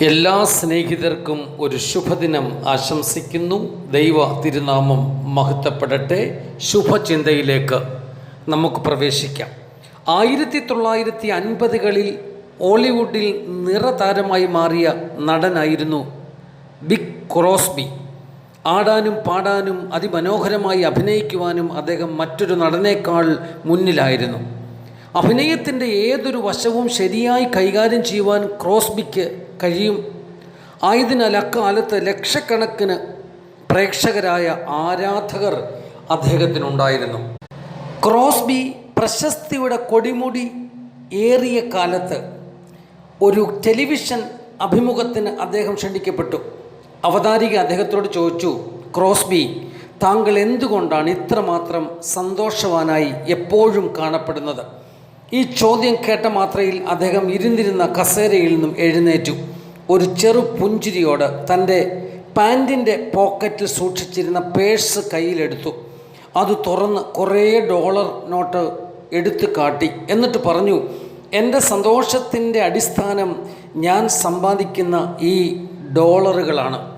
എല്ലാ സ്നേഹിതർക്കും ഒരു ശുഭദിനം ആശംസിക്കുന്നു. ദൈവ തിരുനാമം മഹത്വപ്പെടട്ടെ. ശുഭചിന്തയിലേക്ക് നമുക്ക് പ്രവേശിക്കാം. ആയിരത്തി തൊള്ളായിരത്തി അൻപതുകളിൽ ഹോളിവുഡിൽ നിറതാരമായി മാറിയ നടനായിരുന്നു ബിഗ് ക്രോസ്ബി. ആടാനും പാടാനും അതിമനോഹരമായി അഭിനയിക്കുവാനും അദ്ദേഹം മറ്റൊരു നടനേക്കാൾ മുന്നിലായിരുന്നു. അഭിനയത്തിന്റെ ഏതൊരു വശവും ശരിയായി കൈകാര്യം ചെയ്യുവാൻ ക്രോസ്ബിക്ക് കഴിയും. ആയതിനാൽ അക്കാലത്ത് ലക്ഷക്കണക്കിന് പ്രേക്ഷകരായ ആരാധകർ അദ്ദേഹത്തിനുണ്ടായിരുന്നു. ക്രോസ്ബി പ്രശസ്തിയുടെ കൊടിമുടി ഏറിയ കാലത്ത് ഒരു ടെലിവിഷൻ അഭിമുഖത്തിന് അദ്ദേഹം ക്ഷണിക്കപ്പെട്ടു. അവതാരിക അദ്ദേഹത്തോട് ചോദിച്ചു ക്രോസ്ബി താങ്കൾ എന്തുകൊണ്ടാണ് ഇത്രമാത്രം സന്തോഷവാനായി എപ്പോഴും കാണപ്പെടുന്നത്? ഈ ചോദ്യം കേട്ട മാത്രയിൽ അദ്ദേഹം ഇരുന്നിരുന്ന കസേരയിൽ നിന്നും എഴുന്നേറ്റു. ഒരു ചെറു പുഞ്ചിരിയോട് തന്റെ പാന്റിന്റെ പോക്കറ്റിൽ സൂക്ഷിച്ചിരുന്ന പേഴ്സ് കയ്യിലെടുത്തു. അത് തുറന്ന് കുറേ ഡോളർ നോട്ട് എടുത്തു കാട്ടി. എന്നിട്ട് പറഞ്ഞു എന്റെ സന്തോഷത്തിന്റെ അടിസ്ഥാനം ഞാൻ സമ്പാദിക്കുന്ന ഈ ഡോളറുകളാണ്.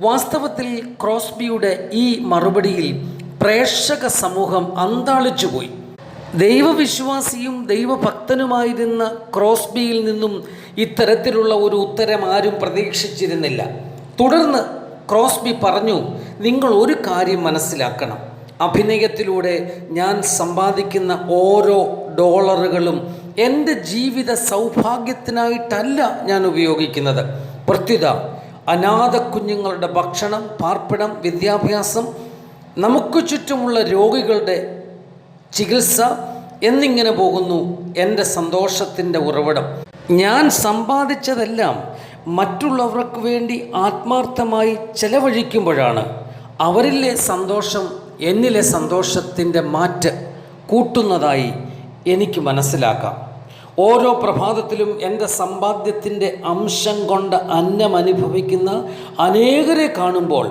വാസ്തവത്തിൽ ക്രോസ്ബിയുടെ ഈ മറുപടിയിൽ പ്രേക്ഷക സമൂഹം അന്താളിച്ചുപോയി. ദൈവവിശ്വാസിയും ദൈവഭക്തനുമായിരുന്ന ക്രോസ്ബിയിൽ നിന്നും ഇത്തരത്തിലുള്ള ഒരു ഉത്തരം ആരും പ്രതീക്ഷിച്ചിരുന്നില്ല. തുടർന്ന് ക്രോസ്ബി പറഞ്ഞു നിങ്ങൾ ഒരു കാര്യം മനസ്സിലാക്കണം. അഭിനയത്തിലൂടെ ഞാൻ സമ്പാദിക്കുന്ന ഓരോ ഡോളറുകളും എന്റെ ജീവിത സൗഭാഗ്യത്തിനായിട്ടല്ല ഞാൻ ഉപയോഗിക്കുന്നത്. പ്രത്യുത അനാഥ കുഞ്ഞുങ്ങളുടെ ഭക്ഷണം പാർപ്പിടം വിദ്യാഭ്യാസം നമുക്ക് ചുറ്റുമുള്ള രോഗികളുടെ ചികിത്സ എന്നിങ്ങനെ പോകുന്നു എന്റെ സന്തോഷത്തിന്റെ ഉറവിടം. ഞാൻ സമ്പാദിച്ചതെല്ലാം മറ്റുള്ളവർക്ക് വേണ്ടി ആത്മാർത്ഥമായി ചെലവഴിക്കുമ്പോഴാണ് അവരിലെ സന്തോഷം എന്നിലെ സന്തോഷത്തിന്റെ മാറ്റ് കൂട്ടുന്നതായി എനിക്ക് മനസ്സിലാക്കാം. ഓരോ പ്രഭാതത്തിലും എന്റെ സമ്പാദ്യത്തിന്റെ അംശം കൊണ്ട് അന്നം അനുഭവിക്കുന്ന അനേകരെ കാണുമ്പോൾ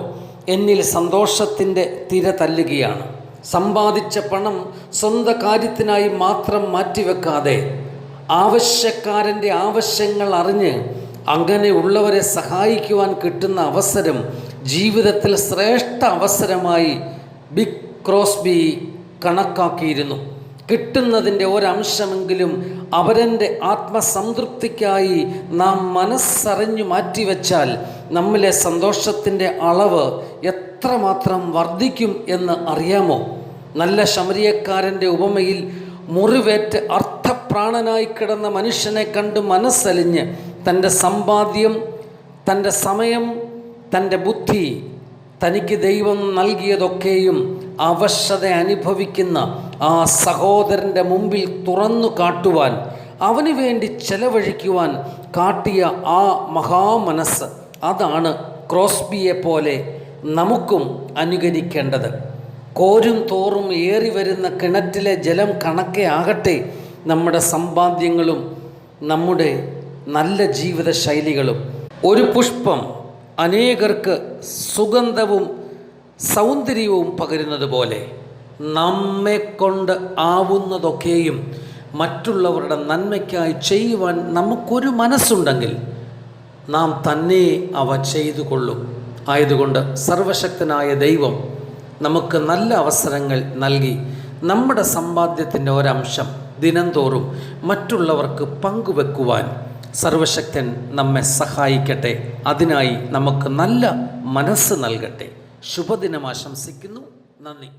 എന്നിൽ സന്തോഷത്തിന്റെ തിര തല്ലുകയാണ്. സമ്പാദിച്ച പണം സ്വന്തം കാര്യത്തിനായി മാത്രം മാറ്റിവെക്കാതെ ആവശ്യക്കാരന്റെ ആവശ്യങ്ങൾ അറിഞ്ഞ് അങ്ങനെയുള്ളവരെ സഹായിക്കുവാൻ കിട്ടുന്ന അവസരം ജീവിതത്തിൽ ശ്രേഷ്ഠ അവസരമായി ബിഗ് ക്രോസ്ബി കണക്കാക്കിയിരുന്നു. കിട്ടുന്നതിന്റെ ഒരംശമെങ്കിലും അവരന്റെ ആത്മസംതൃപ്തിക്കായി നാം മനസ്സറിഞ്ഞു മാറ്റിവെച്ചാൽ നമ്മിലെ സന്തോഷത്തിന്റെ അളവ് എത്രമാത്രം വർദ്ധിക്കും എന്ന് അറിയാമോ? നല്ല ശമരിയക്കാരന്റെ ഉപമയിൽ മുറിവേറ്റ് അർത്ഥപ്രാണനായി കിടന്ന മനുഷ്യനെ കണ്ട് മനസ്സലിഞ്ഞ് തന്റെ സമ്പാദ്യം തന്റെ സമയം തന്റെ ബുദ്ധി തനിക്ക് ദൈവം നൽകിയതൊക്കെയും അവശത അനുഭവിക്കുന്ന ആ സഹോദരന്റെ മുമ്പിൽ തുറന്നു കാട്ടുവാൻ അവന് വേണ്ടി ചെലവഴിക്കുവാൻ കാട്ടിയ ആ മഹാമനസ് അതാണ് ക്രോസ്ബിയെ പോലെ നമുക്കും അനുകരിക്കേണ്ടത്. കോരും തോറും ഏറി വരുന്ന കിണറ്റിലെ ജലം കണക്കെ ആകട്ടെ നമ്മുടെ സമ്പാദ്യങ്ങളും നമ്മുടെ നല്ല ജീവിത ശൈലികളും ഒരു പുഷ്പം അനേകർക്ക് സുഗന്ധവും സൗന്ദര്യവും പകരുന്നത് പോലെ നമ്മെ കൊണ്ട് ആവുന്നതൊക്കെയും മറ്റുള്ളവരുടെ നന്മയ്ക്കായി ചെയ്യുവാൻ നമുക്കൊരു മനസ്സുണ്ടെങ്കിൽ നാം തന്നെ അവ ചെയ്തു കൊള്ളും ആയതുകൊണ്ട് സർവശക്തനായ ദൈവം നമുക്ക് നല്ല അവസരങ്ങൾ നൽകി. നമ്മുടെ സമ്പാദ്യത്തിന്റെ ഒരംശം ദിനംതോറും മറ്റുള്ളവർക്ക് പങ്കുവെക്കുവാൻ സർവശക്തൻ നമ്മെ സഹായിക്കട്ടെ. അതിനായി നമുക്ക് നല്ല മനസ്സ് നൽകട്ടെ. ശുഭദിനം ആശംസിക്കുന്നു. നന്ദി.